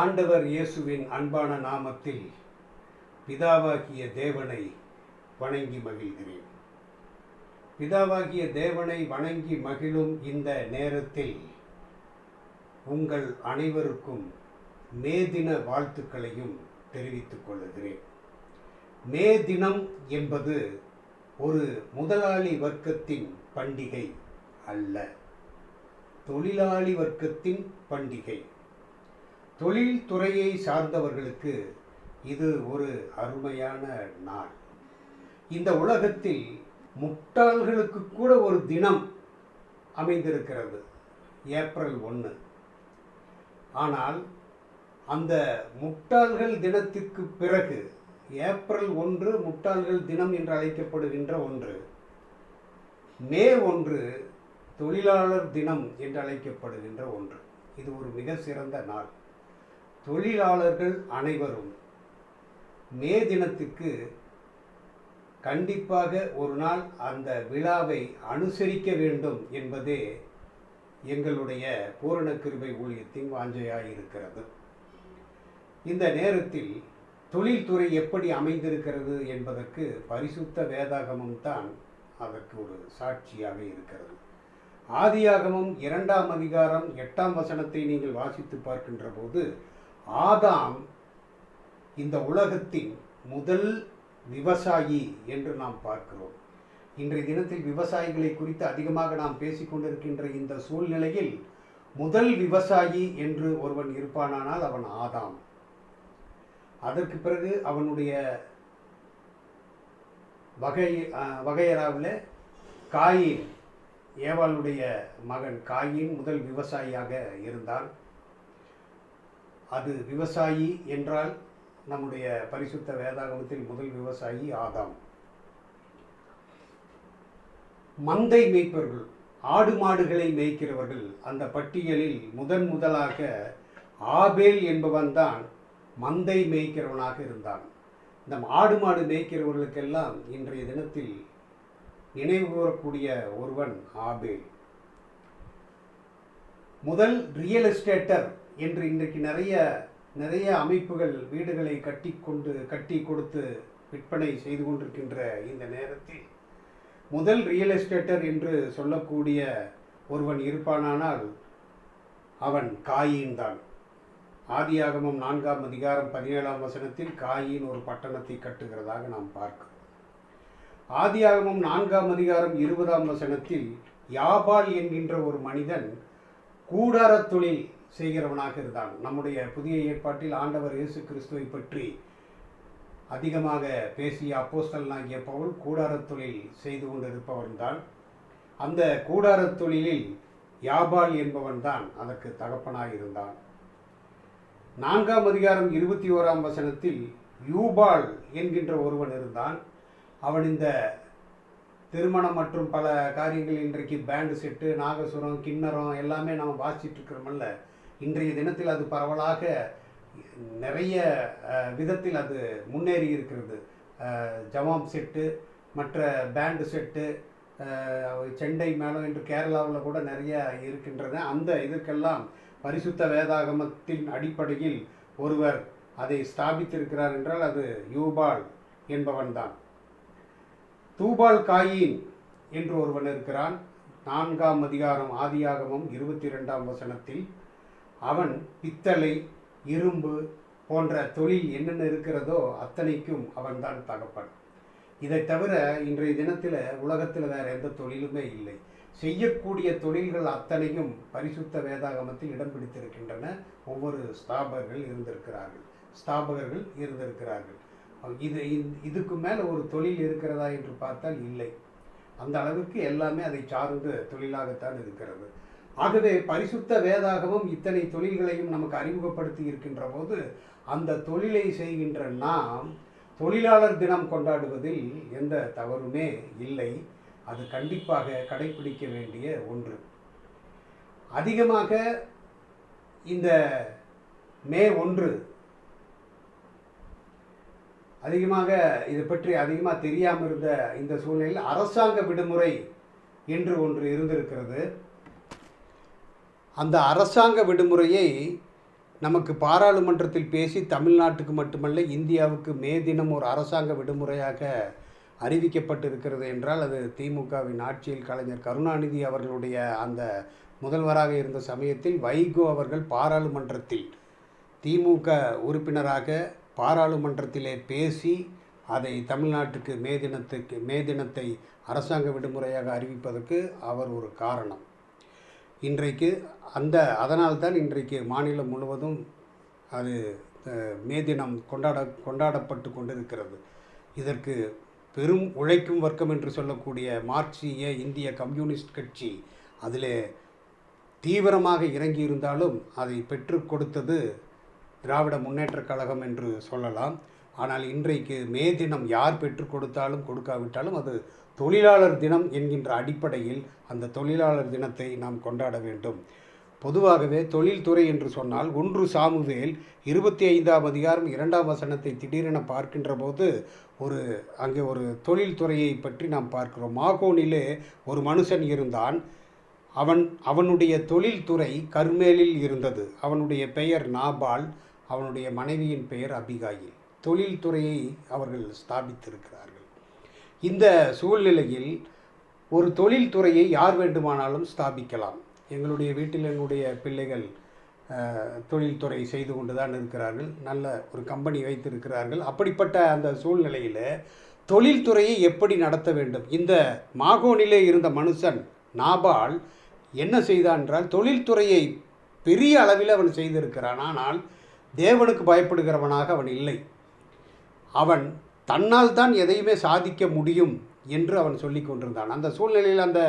ஆண்டவர் இயேசுவின் அன்பான நாமத்தில் பிதாவாகிய தேவனை வணங்கி மகிழ்கிறேன். பிதாவாகிய தேவனை வணங்கி மகிழும் இந்த நேரத்தில் உங்கள் அனைவருக்கும் மே தின வாழ்த்துக்களையும் தெரிவித்துக் கொள்கிறேன். மே தினம் என்பது ஒரு முதலாளி வர்க்கத்தின் பண்டிகை அல்ல தொழிலாளி வர்க்கத்தின் பண்டிகை. தொழில்துறையை சார்ந்தவர்களுக்கு இது ஒரு அருமையான நாள். இந்த உலகத்தில் முட்டாள்களுக்கு கூட ஒரு தினம் அமைந்திருக்கிறது ஏப்ரல் ஒன்று ஆனால் அந்த முட்டாள்கள் தினத்திற்கு பிறகு ஏப்ரல் ஒன்று முட்டாள்கள் தினம் என்று அழைக்கப்படுகின்ற ஒன்று மே ஒன்று தொழிலாளர் தினம் என்று அழைக்கப்படுகின்ற ஒன்று. இது ஒரு மிக சிறந்த நாள். தொழிலாளர்கள் அனைவரும் மே தினத்துக்கு கண்டிப்பாக ஒரு நாள் அந்த விழாவை அனுசரிக்க வேண்டும் என்பதே எங்களுடைய பூரண கிருபை ஊழியத்தின் வாஞ்சையாக இருக்கிறது இந்த நேரத்தில் தொழில்துறை எப்படி அமைந்திருக்கிறது என்பதற்கு பரிசுத்த வேதாகமம் தான் அதற்கு ஒரு சாட்சியாக இருக்கிறது. ஆதியாகமம் இரண்டாம் அதிகாரம் எட்டாம் வசனத்தை நீங்கள் வாசித்து பார்க்கின்ற போது ஆதாம் இந்த உலகத்தின் முதல் விவசாயி என்று நாம் பார்க்கிறோம். இன்றைய தினத்தில் விவசாயிகளை குறித்து அதிகமாக நாம் பேசிக்கொண்டிருக்கின்ற இந்த சூழ்நிலையில் முதல் விவசாயி என்று ஒருவன் இருப்பானானால் அவன் ஆதாம். அதற்கு பிறகு அவனுடைய வகை வகையறாவில் காயின் ஏவாளுடைய மகன் காயின் முதல் விவசாயியாக இருந்தான். அது விவசாயி என்றால் நம்முடைய பரிசுத்த வேதாகமத்தில் முதல் விவசாயி ஆதாம். மந்தை மேய்ப்பவர்கள் ஆடு மாடுகளை மேய்க்கிறவர்கள் அந்த பட்டியலில் முதன் முதலாக ஆபேல் என்பவன் தான் மந்தை மேய்க்கிறவனாக இருந்தான். இந்த ஆடு மாடு மேய்க்கிறவர்களுக்கெல்லாம் இன்றைய தினத்தில் நினைவு கூறக்கூடிய ஒருவன் ஆபேல். முதல் ரியல் எஸ்டேட்டர் என்று இன்றைக்கு நிறைய நிறைய அமைப்புகள் வீடுகளை கட்டி கொண்டு கட்டி கொடுத்து விற்பனை செய்து கொண்டிருக்கின்ற இந்த நேரத்தில் முதல் ரியல் எஸ்டேட்டர் என்று சொல்லக்கூடிய ஒருவன் இருப்பானானால் அவன் காயின் தான். ஆதியாகமம் நான்காம் அதிகாரம் பதினேழாம் வசனத்தில் காயின் ஒரு பட்டணத்தை கட்டுகிறதாக நாம் பார்க்கிறோம். ஆதியாகமம் நான்காம் அதிகாரம் இருபதாம் வசனத்தில் யாபால் என்கின்ற ஒரு மனிதன் கூடாரத் தொழில் செய்கிறவனாக இருந்தான். நம்முடைய புதிய ஏற்பாட்டில் ஆண்டவர் இயேசு கிறிஸ்துவை பற்றி அதிகமாக பேசிய அப்போஸ்தலனாகிய பவுல் கூடாரத் தொழில் செய்து கொண்டிருப்பவன்தான் அந்த கூடாரத் தொழிலில் யாபால் என்பவன் தான் அதற்கு தகப்பனாக இருந்தான். நான்காம் அதிகாரம் இருபத்தி ஓராம் வசனத்தில் யூபால் என்கின்ற ஒருவன் இருந்தான். அவன் இந்த திருமணம் மற்றும் பல காரியங்கள் இன்றைக்கு பேண்டு செட்டு நாகசுரம் கிண்ணறம் எல்லாமே நாம் வாசிச்சுட்டு இருக்கிறோமல்ல இன்றைய தினத்தில் அது பரவலாக நிறைய விதத்தில் அது முன்னேறி இருக்கிறது. அஹ், ஜமாம் செட்டு மற்ற பேண்டு செட்டு செண்டை மேளம் என்று கேரளாவில் கூட நிறைய இருக்கின்றன. அந்த இதற்கெல்லாம் பரிசுத்த வேதாகமத்தின் அடிப்படையில் ஒருவர் அதை ஸ்தாபித்திருக்கிறார் என்றால் அது யூபால் என்பவன்தான் தூபால் காயின் என்று ஒருவன் இருக்கிறான். நான்காம் அதிகாரம் ஆதியாகமம் இருபத்தி ரெண்டாம் வசனத்தில் அவன் பித்தளை இரும்பு போன்ற தொழில் என்னென்ன இருக்கிறதோ அத்தனைக்கும் அவன்தான் தகப்பன். இதை தவிர இன்றைய தினத்தில் உலகத்தில் வேறு எந்த தொழிலுமே இல்லை. செய்யக்கூடிய தொழில்கள் அத்தனையும் பரிசுத்த வேதாகமத்தில் இடம் பிடித்திருக்கின்றன. ஒவ்வொரு ஸ்தாபகர்கள் இருந்திருக்கிறார்கள். ஸ்தாபகர்கள் இருந்திருக்கிறார்கள். இது இது- இதுக்கு மேலே ஒரு தொழில் இருக்கிறதா என்று பார்த்தால் இல்லை. அந்த அளவுக்கு எல்லாமே அதை சார்ந்த தொழிலாகத்தான் இருக்கிறது. ஆகவே பரிசுத்த வேதாகமும் இத்தனை தொழில்களையும் நமக்கு அறிமுகப்படுத்தி இருக்கின்ற போது அந்த தொழிலை செய்கின்ற நாம் தொழிலாளர் தினம் கொண்டாடுவதில் எந்த தவறுமே இல்லை. அது கண்டிப்பாக கடைபிடிக்க வேண்டிய ஒன்று. அதிகமாக இந்த மே ஒன்று அதிகமாக இது பற்றி அதிகமாக தெரியாமல் இருந்த இந்த சூழ்நிலையில் அரசாங்க விடுமுறை என்று ஒன்று இருந்திருக்கிறது. அந்த அரசாங்க விடுமுறையை நமக்கு பாராளுமன்றத்தில் பேசி தமிழ்நாட்டுக்கு மட்டுமல்ல இந்தியாவுக்கு மே தினம் ஒரு அரசாங்க விடுமுறையாக அறிவிக்கப்பட்டிருக்கிறது என்றால் அது திமுகவின் ஆட்சியில் கலைஞர் கருணாநிதி அவர்களுடைய அந்த முதல்வராக இருந்த சமயத்தில் வைகோ அவர்கள் பாராளுமன்றத்தில் திமுக உறுப்பினராக பாராளுமன்றத்திலே பேசி அதை தமிழ்நாட்டுக்கு மே தினத்துக்கு மே தினத்தை அரசாங்க விடுமுறையாக அறிவிப்பதற்கு அவர் ஒரு காரணம். இன்றைக்கு அந்த அதனால்தான் இன்றைக்கு மாநிலம் முழுவதும் அது மே தினம் கொண்டாட கொண்டாடப்பட்டு கொண்டிருக்கிறது. இதற்கு பெரும் உழைக்கும் வர்க்கம் என்று சொல்லக்கூடிய மார்க்சிய இந்திய கம்யூனிஸ்ட் கட்சி அதிலே தீவிரமாக இறங்கியிருந்தாலும் அதை பெற்றுக் கொடுத்தது திராவிட முன்னேற்றக் கழகம் என்று சொல்லலாம். ஆனால் இன்றைக்கு மே தினம் யார் பெற்றுக் கொடுத்தாலும் கொடுக்காவிட்டாலும் அது தொழிலாளர் தினம் என்கின்ற அடிப்படையில் அந்த தொழிலாளர் தினத்தை நாம் கொண்டாட வேண்டும். பொதுவாகவே தொழில்துறை என்று சொன்னால் ஒன்று சாமுவேல் இருபத்தி ஐந்தாம் அதிகாரம் இரண்டாம் வசனத்தை திடீரென பார்க்கின்ற போது ஒரு அங்கே ஒரு தொழில்துறையை பற்றி நாம் பார்க்கிறோம். மாகோனிலே ஒரு மனுஷன் இருந்தான். அவன் அவனுடைய தொழில்துறை கர்மேலில் இருந்தது. அவனுடைய பெயர் நாபால் அவனுடைய மனைவியின் பெயர் அபிகாயில். தொழில்துறையை அவர்கள் ஸ்தாபித்திருக்கிறார்கள். இந்த சூழ்நிலையில் ஒரு தொழில்துறையை யார் வேண்டுமானாலும் ஸ்தாபிக்கலாம். எங்களுடைய வீட்டில் எங்களுடைய பிள்ளைகள் தொழில்துறை செய்து கொண்டு தான் இருக்கிறார்கள். நல்ல ஒரு கம்பெனி வைத்திருக்கிறார்கள். அப்படிப்பட்ட அந்த சூழ்நிலையில் தொழில்துறையை எப்படி நடத்த வேண்டும்? இந்த மாகோனிலே இருந்த மனுஷன் நாபால் என்ன செய்தான் என்றால் தொழில்துறையை பெரிய அளவில் அவன் செய்திருக்கிறான். ஆனால் தேவனுக்கு பயப்படுகிறவனாக அவன் இல்லை. அவன் தன்னால் தான் எதையுமே சாதிக்க முடியும் என்று அவன் சொல்லி கொண்டிருந்தான். அந்த சூழ்நிலையில் அந்த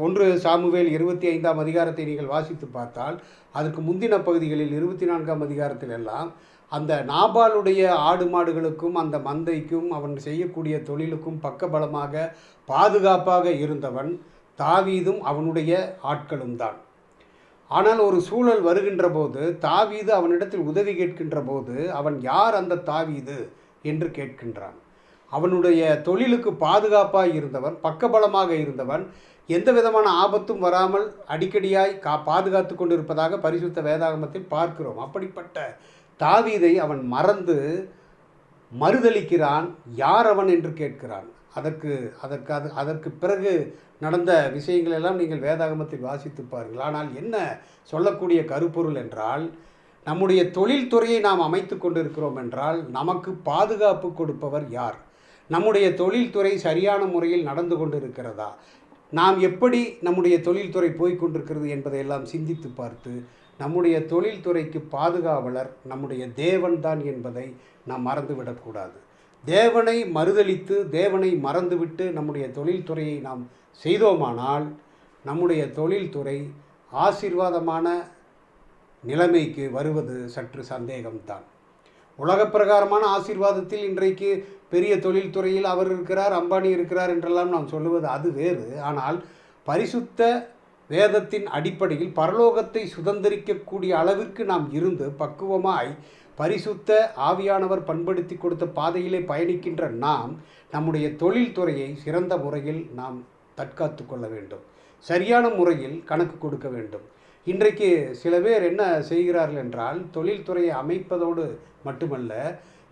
ஒன்று சாமுவேல் இருபத்தி ஐந்தாம் அதிகாரத்தை நீங்கள் வாசித்து பார்த்தால் அதற்கு முந்தின பகுதிகளில் இருபத்தி நான்காம் அதிகாரத்தில் எல்லாம் அந்த நாபாலுடைய ஆடு மாடுகளுக்கும் அந்த மந்தைக்கும் அவன் செய்யக்கூடிய தொழிலுக்கும் பக்கபலமாக பாதுகாப்பாக இருந்தவன் தாவீதும் அவனுடைய ஆட்களும் தான் ஆனால் ஒரு சூழல் வருகின்ற போது தாவீது அவனிடத்தில் உதவி கேட்கின்ற போது அவன் யார் அந்த தாவீது என்று கேட்கின்றான். அவனுடைய தொழிலுக்கு பாதுகாப்பாக இருந்தவன் பக்கபலமாக இருந்தவன் எந்த விதமான ஆபத்தும் வராமல் அடிக்கடியாய் கா பாதுகாத்து கொண்டிருப்பதாக பரிசுத்த வேதாகமத்தில் பார்க்கிறோம். அப்படிப்பட்ட தாவீதை அவன் மறந்து மறுதளிக்கிறான் யார் அவன் என்று கேட்கிறான். அதற்கு அதற்கு அது அதற்கு பிறகு நடந்த விஷயங்கள் எல்லாம் நீங்கள் வேதாகமத்தில் வாசித்து பாருங்கள். ஆனால் என்ன சொல்லக்கூடிய கருப்பொருள் என்றால் நம்முடைய தொழில்துறையை நாம் அமைத்து கொண்டிருக்கிறோம் என்றால் நமக்கு பாதுகாப்பு கொடுப்பவர் யார்? நம்முடைய தொழில்துறை சரியான முறையில் நடந்து கொண்டிருக்கிறதா? நாம் எப்படி நம்முடைய தொழில்துறை போய்கொண்டிருக்கிறது என்பதையெல்லாம் சிந்தித்து பார்த்து நம்முடைய தொழில்துறைக்கு பாதுகாவலர் நம்முடைய தேவன்தான் என்பதை நாம் மறந்துவிடக்கூடாது. தேவனை மறுதளித்து தேவனை மறந்துவிட்டு நம்முடைய தொழில்துறையை நாம் செய்தோமானால் நம்முடைய தொழில்துறை ஆசீர்வாதமான நிலைமைக்கு வருவது சற்று சந்தேகம்தான். உலகப்பிரகாரமான ஆசீர்வாதத்தில் இன்றைக்கு பெரிய தொழில்துறையில் அவர் இருக்கிறார் அம்பானி இருக்கிறார் என்றெல்லாம் நாம் சொல்லுவது அது வேறு. ஆனால் பரிசுத்த வேதத்தின் அடிப்படையில் பரலோகத்தை சுதந்திரிக்கக்கூடிய அளவிற்கு நாம் இருந்து பக்குவமாய் பரிசுத்த ஆவியானவர் பண்படுத்தி கொடுத்த பாதையிலே பயணிக்கின்ற நாம் நம்முடைய தொழில்துறையை சிறந்த முறையில் நாம் தற்காத்து கொள்ள வேண்டும். சரியான முறையில் கணக்கு கொடுக்க வேண்டும். இன்றைக்கு சில பேர் என்ன செய்கிறார்கள் என்றால் தொழில்துறையை அமைப்பதோடு மட்டுமல்ல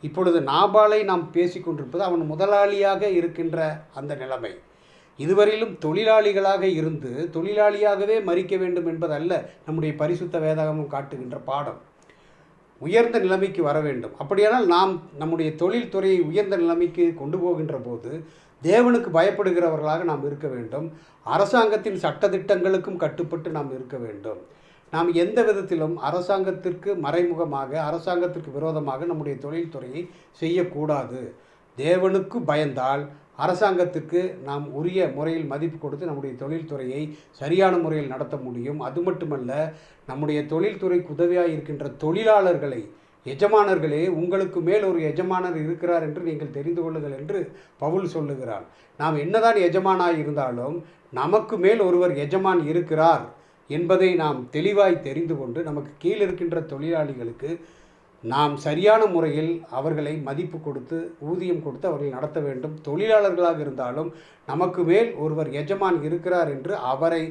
இப்பொழுது நாபாலை நாம் பேசிக்கொண்டிருப்பது அவன் முதலாளியாக இருக்கின்ற அந்த நிலைமை. இதுவரையிலும் தொழிலாளிகளாக இருந்து தொழிலாளியாகவே மறிக்க வேண்டும் என்பதல்ல நம்முடைய பரிசுத்த வேதாகமும் காட்டுகின்ற பாடம். உயர்ந்த நிலைமைக்கு வர வேண்டும். அப்படியானால் நாம் நம்முடைய தொழில்துறையை உயர்ந்த நிலைமைக்கு கொண்டு போகின்ற போது தேவனுக்கு பயப்படுகிறவர்களாக நாம் இருக்க வேண்டும். அரசாங்கத்தின் சட்டத்திட்டங்களுக்கும் கட்டுப்பட்டு நாம் இருக்க வேண்டும். நாம் எந்த விதத்திலும் அரசாங்கத்திற்கு மறைமுகமாக அரசாங்கத்திற்கு விரோதமாக நம்முடைய தொழில்துறையை செய்யக்கூடாது. தேவனுக்கு பயந்தால் அரசாங்கத்துக்கு நாம் உரிய முறையில் மதிப்பு கொடுத்து நம்முடைய தொழில்துறையை சரியான முறையில் நடத்த முடியும். அது மட்டுமல்ல நம்முடைய தொழில்துறைக்கு உதவியாக இருக்கின்ற தொழிலாளர்களை எஜமானர்களே உங்களுக்கு மேல் ஒரு எஜமானர் இருக்கிறார் என்று நீங்கள் தெரிந்து கொள்ளுங்கள் என்று பவுல் சொல்லுகிறார் நாம் என்னதான் எஜமானாக இருந்தாலும் நமக்கு மேல் ஒருவர் எஜமான் இருக்கிறார் என்பதை நாம் தெளிவாய் தெரிந்து கொண்டு நமக்கு கீழ் இருக்கின்ற தொழிலாளிகளுக்கு நாம் சரியான முறையில் அவர்களை மதிப்பு கொடுத்து ஊதியம் கொடுத்து அவர்களை நடத்த வேண்டும். தொழிலாளர்களாக இருந்தாலும் நமக்கு மேல் ஒருவர் எஜமான் இருக்கிறார் என்று அவரை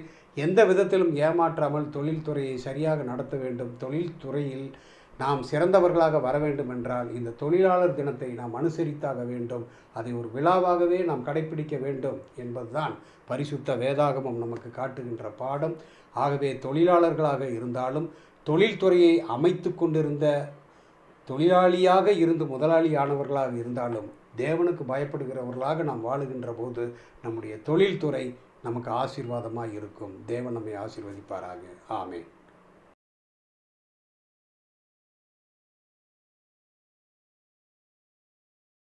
எந்த விதத்திலும் ஏமாற்றாமல் தொழில்துறையை சரியாக நடத்த வேண்டும். தொழில்துறையில் நாம் சிறந்தவர்களாக வர வேண்டும் என்றால் இந்த தொழிலாளர் தினத்தை நாம் அனுசரித்தாக வேண்டும். அதை ஒரு விழாவாகவே நாம் கடைபிடிக்க வேண்டும் என்பதுதான் பரிசுத்த வேதாகமம் நமக்கு காட்டுகின்ற பாடம். ஆகவே தொழிலாளர்களாக இருந்தாலும் தொழில்துறையை அமைத்து கொண்டிருந்த தொழிலாளியாக இருந்து முதலாளியானவர்களாக இருந்தாலும் தேவனுக்கு பயப்படுகிறவர்களாக நாம் வாழுகின்ற போது நம்முடைய தொழில்துறை நமக்கு ஆசீர்வாதமாக இருக்கும். தேவன் நம்மை ஆசீர்வதிப்பாராக. ஆமே